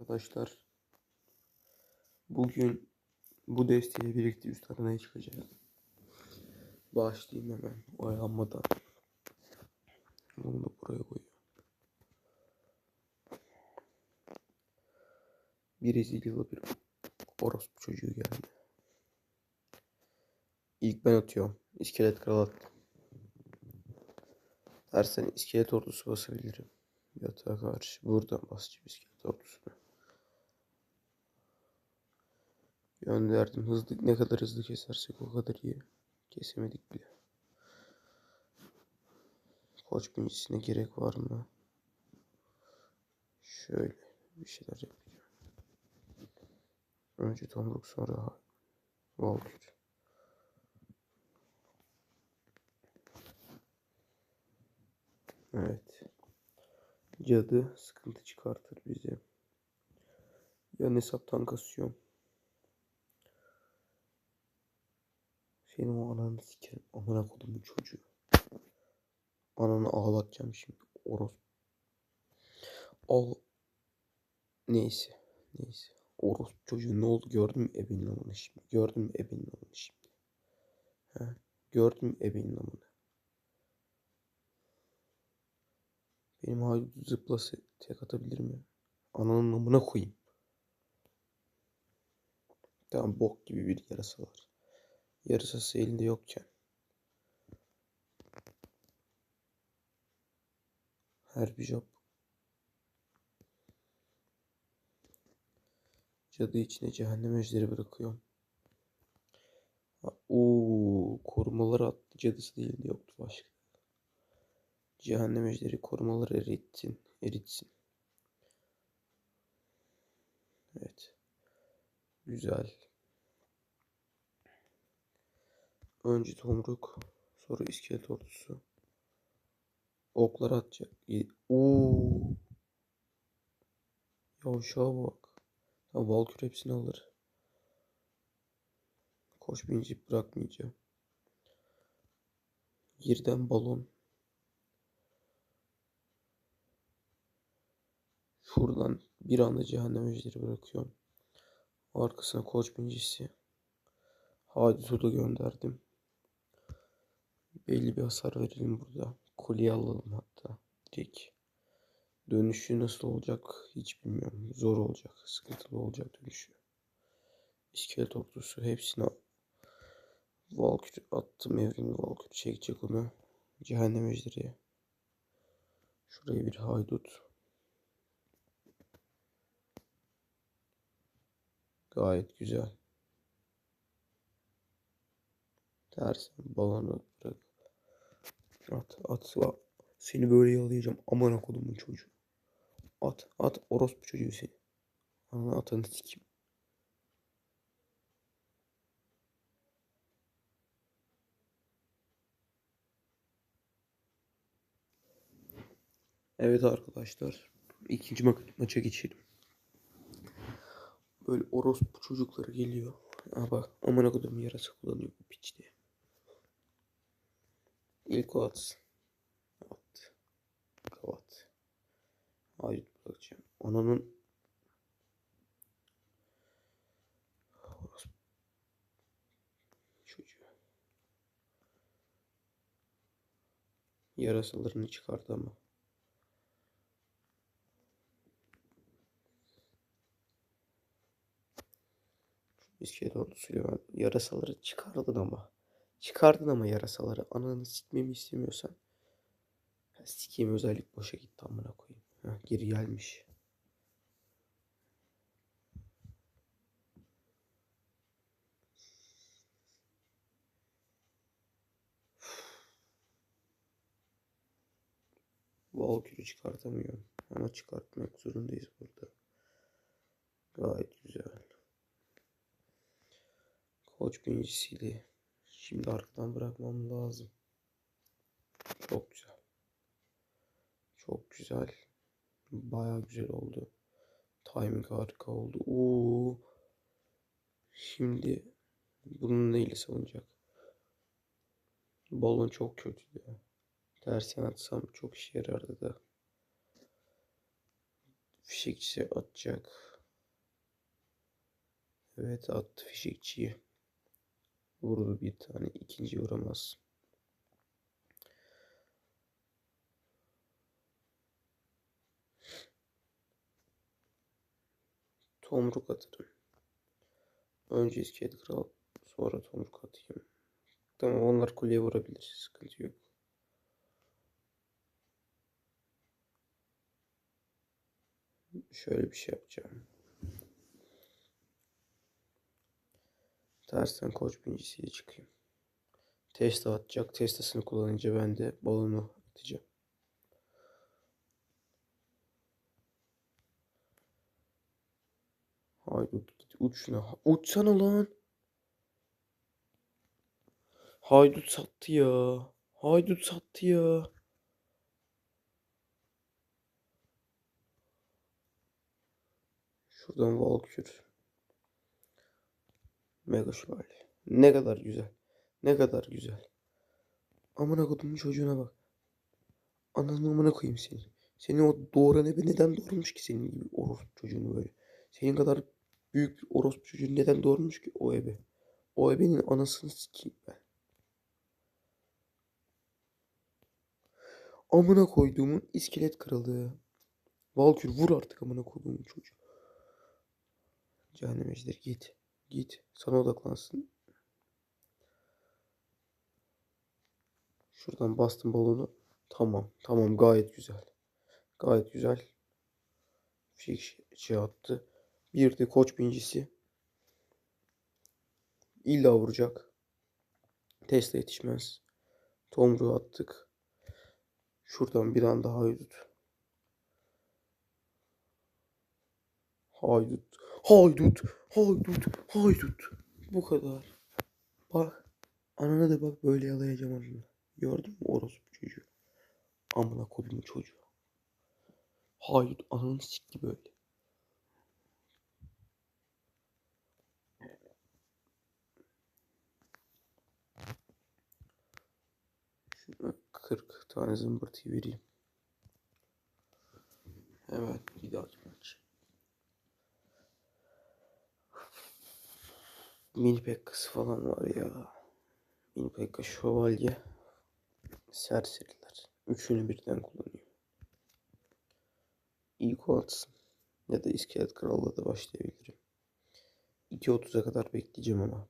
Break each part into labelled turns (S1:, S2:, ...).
S1: Arkadaşlar bugün bu desteğiyle birlikte üst arenaya çıkacağız. Başlayayım hemen oyalanmadan. Bunu da buraya koyuyorum. Brezilyalı bir orospu çocuğu geldi. İlk ben atıyorum. İskelet kral attım. Dersen iskelet ordusu basabilirim. Yatağa karşı buradan basacağım iskelet ordusunu. Gönderdim. Hızlı ne kadar hızlı kesersek o kadar iyi. Kesemedik bile. Koç birincisine gerek var mı? Şöyle bir şeyler yapacağım. Önce tomruk sonra Valkür. Evet. Cadı sıkıntı çıkartır bize. Yan hesaptan kasıyorum. Senin o ananı sikerim. Amına kodumun çocuğu. Ananı ağlatacağım şimdi. Oros. Al. Neyse. Neyse. Oros çocuğu ne oldu gördün mü ebenin amını şimdi. Gördün mü ebenin amını şimdi. He? Gördün mü ebenin amını. Benim haydut zıplası tek atabilir mi? Ananın amına koyayım. Tamam bok gibi bir yarası var. Yarısası elinde yokken. Her bir job. Cadı içine cehennem ejderi bırakıyorum. Oo, korumalar attı. Cadısı da elinde yoktu başka. Cehennem ejderi korumaları eritsin. Eritsin. Evet. Güzel. Önce tomruk. Sonra iskelet ordusu. Oklar atacak. Oo. Yavşağa bak. Ya Valkür hepsini alır. Koş binci bırakmayacağım. Yerden balon. Şuradan bir anda cehennem ejderi bırakıyorum. Arkasına koç bincisi. Hadis'i da gönderdim. Belli bir hasar verelim burada. Kuleyi alalım hatta. Direkt. Dönüşü nasıl olacak hiç bilmiyorum. Zor olacak. Sıkıntılı olacak dönüşü. İskelet ordusu hepsini al. Valkür attım evrimli Valkür çekecek onu. Cehennem ejderi. Şuraya bir haydut. Gayet güzel. Ters balonu bırak. At at. at. Seni böyle yalayacağım. Aman kodumun çocuğu. At at orospu çocuğu seni. Ananı atanı sikeyim. Evet arkadaşlar. ikinci ma maça geçelim. Böyle orospu çocukları geliyor. Ha bak amına kodum yarası kullanıyor bu piç. İlk o atsın. At. Hayır bırakacağım. Çocuğu. Yarasalarını çıkardı ama. İskelet ordusuyla ben yarasaları çıkardın ama. Çıkardın ama yarasaları. Ananı sikmemi istemiyorsan. Ha, sikeyim özellik boşa gitti amına koyayım. Ha, geri gelmiş. Valkür'ü çıkartamıyorum. Ama çıkartmak zorundayız burada. Gayet güzel. Koç birincisiyle şimdi arkadan bırakmam lazım. Çok güzel. Çok güzel. Baya güzel oldu. Timing harika oldu. Oo. Şimdi bunu neyle savunacak? Balon çok kötü ya. Tersen atsam çok işe yarardı da. Fişekçi atacak. Evet attı fişekçiyi. Vurdu bir tane. ikinci vuramaz. Tomruk atarım. Önce iskelet kral. Sonra tomruk atayım. Tamam onlar kuleye vurabilir. Sıkıntı yok. Şöyle bir şey yapacağım. Tersten koç binicisiyle çıkayım. Testa atacak. Testasını kullanınca ben de balonu atacağım. Haydut git uçuna. Uçsana lan. Haydut sattı ya. Haydut sattı ya. Şuradan Valkür. Mega Şövalye. Ne kadar güzel. Ne kadar güzel. Amına kodumun çocuğuna bak. Ananı amına koyayım seni. Seni o doğuran ebe neden doğurmuş ki senin gibi orospu çocuğunu böyle. Senin kadar büyük bir orospu çocuğunu neden doğurmuş ki o ebe. O ebenin anasını sikeyim ben. Amına koyduğumun iskelet kralı. Valkür vur artık amına koyduğumun çocuğu. Cehennem ejderi git. Git. Sana odaklansın. Şuradan bastım balonu. Tamam. Tamam gayet güzel. Gayet güzel. Fişek şey attı. Bir de koç bincisi. İlla vuracak. Tesla yetişmez. Tomruğu attık. Şuradan bir anda haydut. Haydut. Haydut. Haydut. Haydut. Bu kadar. Bak. Anana da bak böyle yalayacağım ananı. Gördün mü orospu çocuğu? Amına kodumun çocuğu. Haydut ananı sikti böyle. Şuna 40 tane zımbırtıyı vereyim. Hemen bir dahaki maç. Mini Pekka'sı falan var ya. Mini Pekka şövalye. Serseriler. Üçünü birden kullanıyor. İlk o atsın. Ya da iskelet kralla da başlayabilirim. 2.30'a kadar bekleyeceğim ama.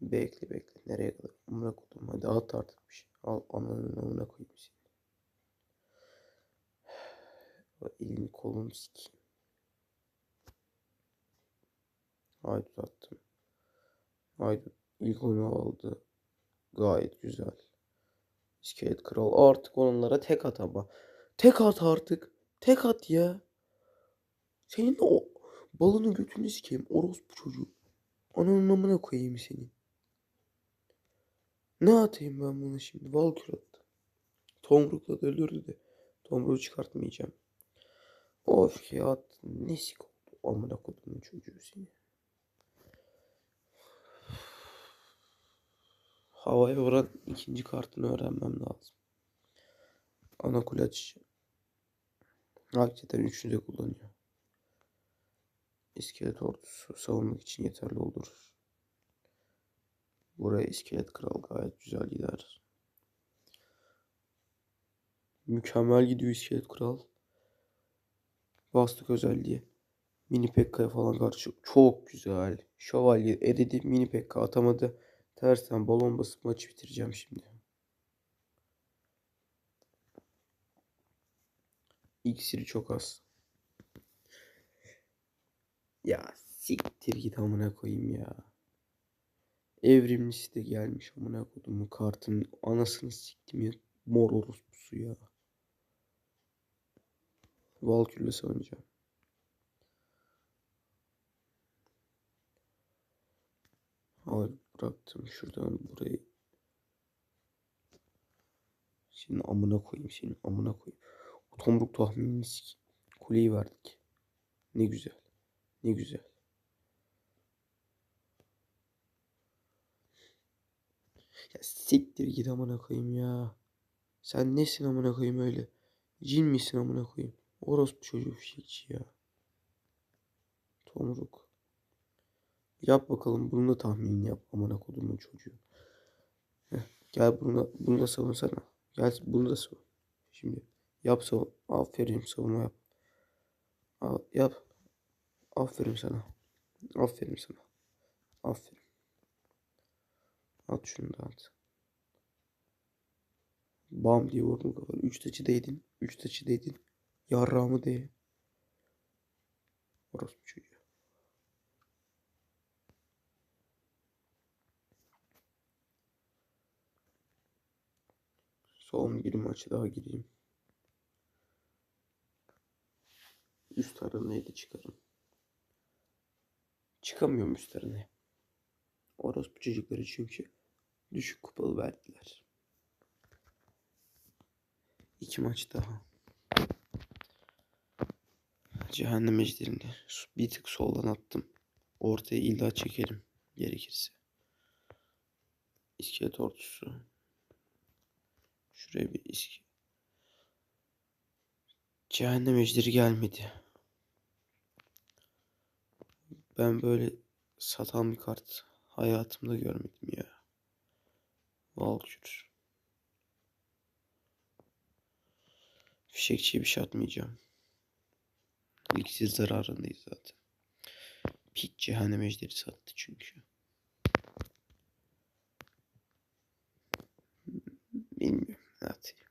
S1: Bekle bekle. Nereye kadar? Amına koydum. Hadi at artık bir şey. Al ananın amına koyayım seni. O elini kolunu sikeyim. Haydut attım. Haydut ilk onu aldı. Gayet güzel. İskelet kral artık onlara tek at ama. Tek at artık. Tek at ya. Senin o balını götünü sikeyim. Orospu çocuğu. Ananın amına koyayım seni. Ne atayım ben buna şimdi? Valkür attı. Tomrukla da ölürdü de. Tomruğu çıkartmayacağım. Of ya. Ne sik oldu. Amına kodumun çocuğu seni. Havaya vuran ikinci kartını öğrenmem lazım. Ana açacağım. Hakikaten üçünü de kullanıyor. İskelet ordusu savunmak için yeterli olur. Buraya iskelet kral gayet güzel gider. Mükemmel gidiyor iskelet kral. Bastık özelliği. Mini Pekka'ya falan karşı çok güzel. Şövalye eridi. Mini Pekka atamadı. Tersten balon basıp maçı bitireceğim şimdi. İksiri çok az. Ya siktir git amına koyayım ya. Evrimlisi de gelmiş amına kodumun kartının anasını siktim ya. Mor orospusu ya. Valkür'le savunacağım. Hayır bıraktım şuradan burayı. Senin amına koyayım senin amına koyayım. O tomruk tahminini sik. Kuleyi verdik. Ne güzel. Ne güzel. Ya siktir git amına koyayım ya. Sen nesin amına koyayım öyle? Cin misin amına koyayım? Orospu çocuğu fişekçi ya. Tomruk. Yap bakalım bunu da tahminini yap amına kodumun çocuğu. Heh, gel bunu da, bunu da savunsana. Gel bunu da savun. Şimdi yap savun. Aferin savunma yap. Al, yap. Aferin sana. Aferin sana. Aferin. At şunu da at. Bam diye vurdum kafanı. Üç taçı değdin. Üç taçı değdin. Yarrağımı değ. Orospu çocuğu. Son bir maçı daha gireyim. Üst aranayı da çıkarım. Çıkamıyorum üst aranaya. Orospu çocukları çünkü düşük kupalı verdiler. İki maç daha. Cehennem ejderini bir tık soldan attım. Ortaya illa çekerim gerekirse. İskelet ordusu. Şuraya bir iske. Cehennem ejderi gelmedi. Ben böyle satan bir kart hayatımda görmedim ya. Valkür. Fişekçiye bir şey atmayacağım. İksir zararındayız zaten. Pik cehennem ejderi sattı çünkü. Bilmiyorum ne atayım.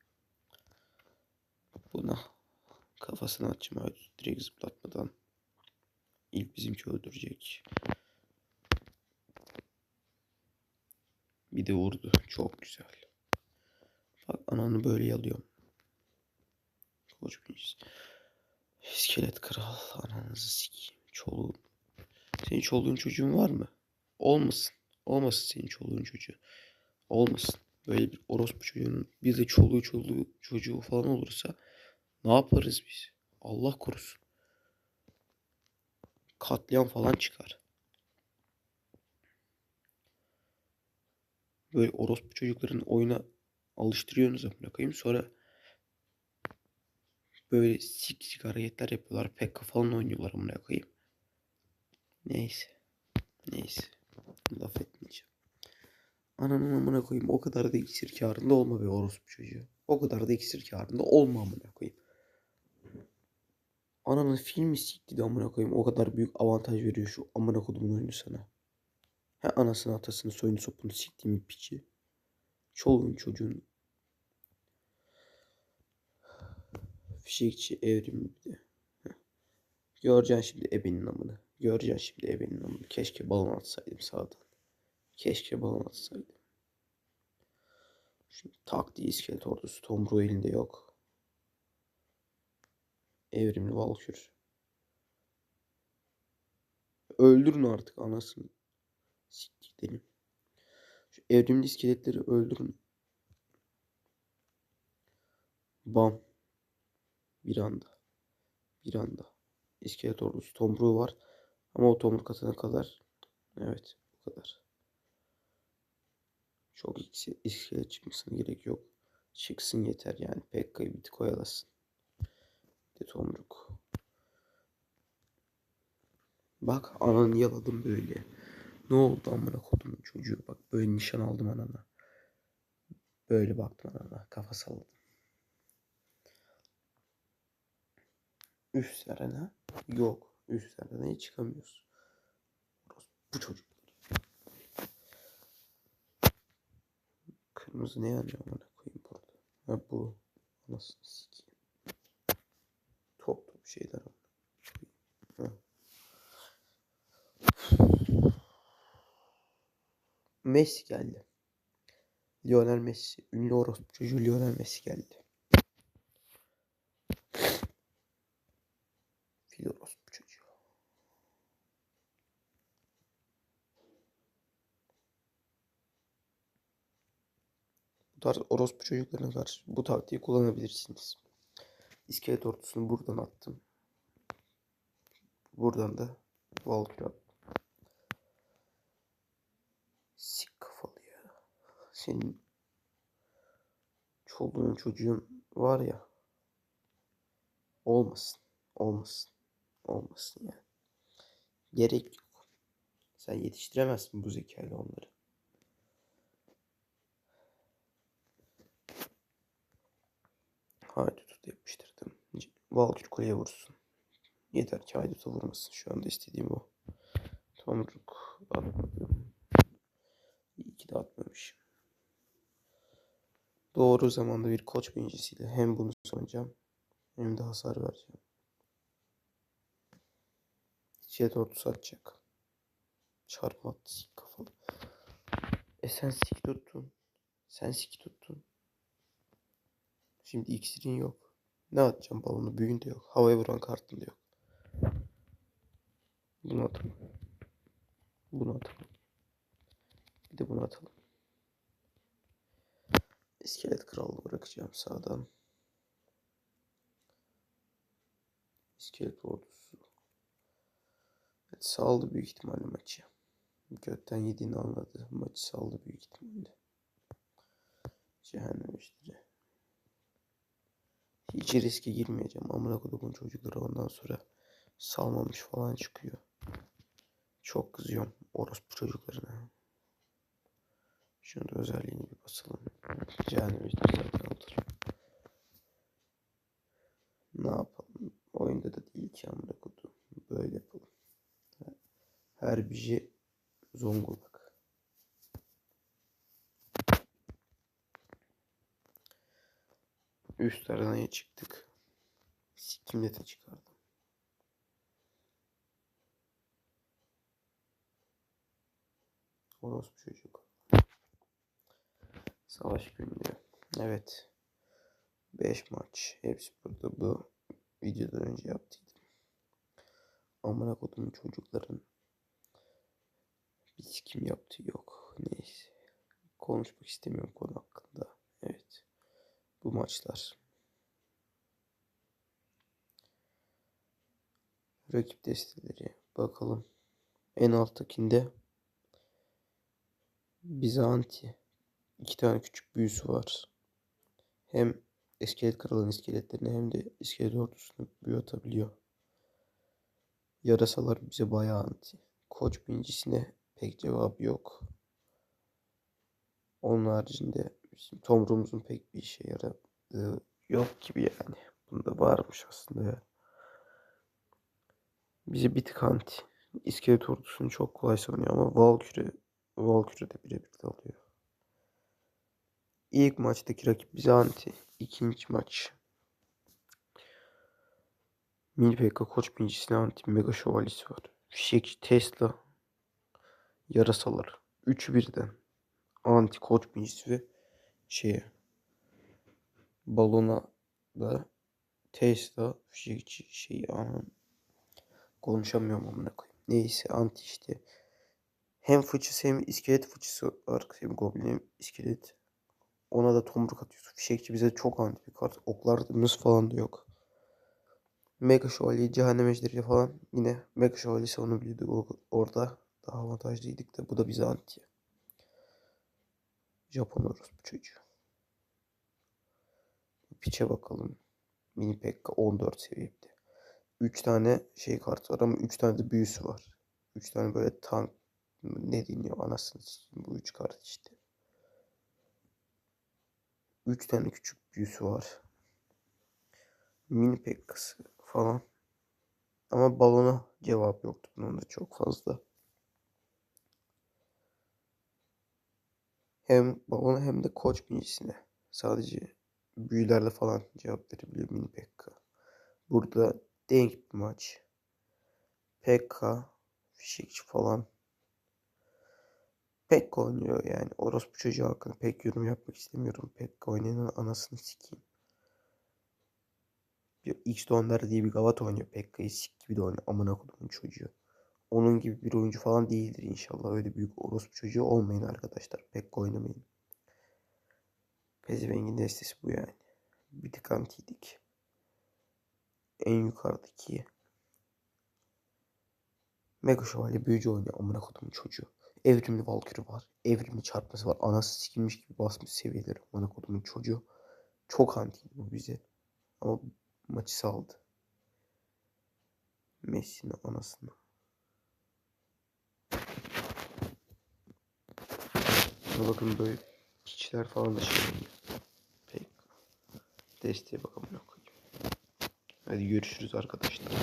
S1: Buna atacağım öyle direkt zıplatmadan. İlk bizimki öldürecek. Bir de vurdu. Çok güzel. Bak ananı böyle yalıyorum. Koç İskelet kral. Ananızı sikeyim. Çoluğun. Senin çoluğun çocuğun var mı? Olmasın. Olmasın senin çoluğun çocuğu. Olmasın. Böyle bir orospu çocuğunun bir de çoluğu çoluğu çocuğu falan olursa ne yaparız biz? Allah korusun. Katliam falan çıkar. Böyle orospu çocukların oyuna alıştırıyorsunuz amına koyayım. Sonra böyle sik sik hareketler yapıyorlar. Pek falan oynuyorlar amına koyayım. Neyse. Neyse. Laf etmeyeceğim. Ananın amına koyayım. O kadar da iksir karında olma be orospu çocuğu. O kadar da iksir karında olma amına koyayım. Ananın filmi sikti de amına koyayım. O kadar büyük avantaj veriyor şu amına kodumun oyunu sana. He anasını atasını soyunu sopunu siktiğimin piçi. Çoluğun çocuğun. Fişekçi evrimli bir. Göreceksin şimdi ebenin amını. Göreceksin şimdi ebenin amını. Keşke balon atsaydım sağdan. Keşke balon atsaydım. Şimdi tak diye iskelet ordusu. Tomru elinde yok. Evrimli Valkür. Öldürün artık anasını. Siktir gidelim. Şu evrimli iskeletleri öldürün. Bam. Bir anda. Bir anda. İskelet ordusu tomruğu var. Ama o tomruk atana kadar. Evet. Bu kadar. Çok iskelet çıkmasına gerek yok. Çıksın yeter yani. Pekka'yı bir tık oyalasın. De tomruk. Bak ananı yaladım böyle. Ne oldu amına kodumun çocuğu bak böyle nişan aldım anana. Böyle baktım anana kafa salladım. Üst arena yok. Üst arenaya çıkamıyoruz. Bu çocuk. Kırmızı ne yanıyor amına koyayım burada. Ha bu. Anasını sikeyim. Top top şeyler amına. Messi geldi. Lionel Messi. Ünlü orospu çocuğu Lionel Messi geldi. Fil orospu çocuğu. Bu tarz orospu çocuklarına karşı bu taktiği kullanabilirsiniz. İskelet ordusunu buradan attım. Buradan da attım. Sik kafalı ya. Senin çoluğun çocuğun var ya. Olmasın. Olmasın. Olmasın yani. Gerek yok. Sen yetiştiremezsin bu zekayla onları. Haydut'u da yapıştırdım. Valkür kuleye vursun. Yeter ki Haydut'a vurmasın. Şu anda istediğim o. Tomruk atmadım. İyi ki de atmamışım. Doğru zamanda bir koç binicisiyle hem bunu sonacağım hem de hasar vereceğim. Jet ordusu atacak. Çarpma attı sik kafalı. E sen sik tuttun. Sen sik tuttun. Şimdi iksirin yok. Ne atacağım balonu? Büyün de yok. Havaya vuran kartın da yok. Bunu atalım. Bunu atalım. Bir de bunu atalım. İskelet kralı bırakacağım sağdan. İskelet ordusu. Saldı büyük ihtimalle maçı. Götten yediğini anladı. Maçı saldı büyük ihtimalle. Cehennem işleri. Hiç riske girmeyeceğim. Amına kodumun çocukları ondan sonra salmamış falan çıkıyor. Çok kızıyorum orospu çocuklarına. Şunu da özelliğini bir basalım. Cehennem işleri zaten alır. Ne yapalım? Oyunda da değil ki amına kodum. Böyle yapalım. Her bir şey Zonguldak. Üst arenaya çıktık. Sikimlete çıkardım. Orospu çocuk. Savaş günlüğü. Evet. 5 maç. Hepsi burada bu videodan önce yaptıydım. Amına kodumun çocukların bir kim yaptığı yok. Neyse. Konuşmak istemiyorum konu hakkında. Evet. Bu maçlar. Rakip desteleri. Bakalım. En alttakinde Bizanti. iki tane küçük büyüsü var. Hem iskelet kralın iskeletlerini hem de iskelet ordusunu büyü atabiliyor. Yarasalar bize bayağı anti. Koç birincisine pek cevap yok. Onun haricinde bizim tomruğumuzun pek bir işe yaradığı yok gibi yani. Bunda varmış aslında ya. Bize bir tık ordusunu çok kolay savunuyor ama Valkyrie, Valkyrie de birebir de alıyor. İlk maçtaki rakip bize anti. İkinci maç. PK koç birincisine anti mega şövalyesi var. Fişekçi Tesla. Yarasalar. Üçü birden. Anti koç ve şeye. Balona da Tesla fişekçi şeyi anam. Konuşamıyorum amına koyayım. Neyse anti işte. Hem fıçısı hem iskelet fıçısı var. Hem goblin iskelet. Ona da tomruk atıyorsun. Fişekçi bize çok anti bir kart. Oklarımız falan da yok. Mega Şövalye, Cehennem Ejderi falan yine Mega Şövalye savunabiliyordu orada. Daha avantajlıydık da bu da bize anti. Japon orospu çocuğu. Piçe bakalım. Mini Pekka 14 seviyede. 3 tane şey kartı var ama 3 tane de büyüsü var. 3 tane böyle tank ne deniyor anasını bu 3 kart işte. 3 tane küçük büyüsü var. Mini Pekka'sı falan. Ama balona cevap yoktu bunun da çok fazla. Hem balona hem de koç binisine. Sadece büyülerle falan cevap verebiliyor mini Pekka. Burada denk bir maç. Pekka, Fişekçi falan. Pekka oynuyor yani. Orospu çocuğu hakkında pek yorum yapmak istemiyorum. Pekka oynayanın anasını sikeyim. X Donder diye bir gavat oynuyor. Pekka'yı sik gibi de oynuyor. Amına kodumun çocuğu. Onun gibi bir oyuncu falan değildir inşallah. Öyle büyük orospu çocuğu olmayın arkadaşlar. Pekka oynamayın. Pezevengin destesi bu yani. Bir tık antiydik. En yukarıdaki Mega Şövalye büyücü oynuyor. Amına kodumun çocuğu. Evrimli Valkyrie var. Evrimli çarpması var. Anası sikilmiş gibi basmış seviyeleri. Amına kodumun çocuğu. Çok anti bu bize. Ama maçı saldı. Messi'nin anasını. Şuna bakın böyle piçler falan da şey. Pek. Desteğe bakalım yok. Hadi görüşürüz arkadaşlar.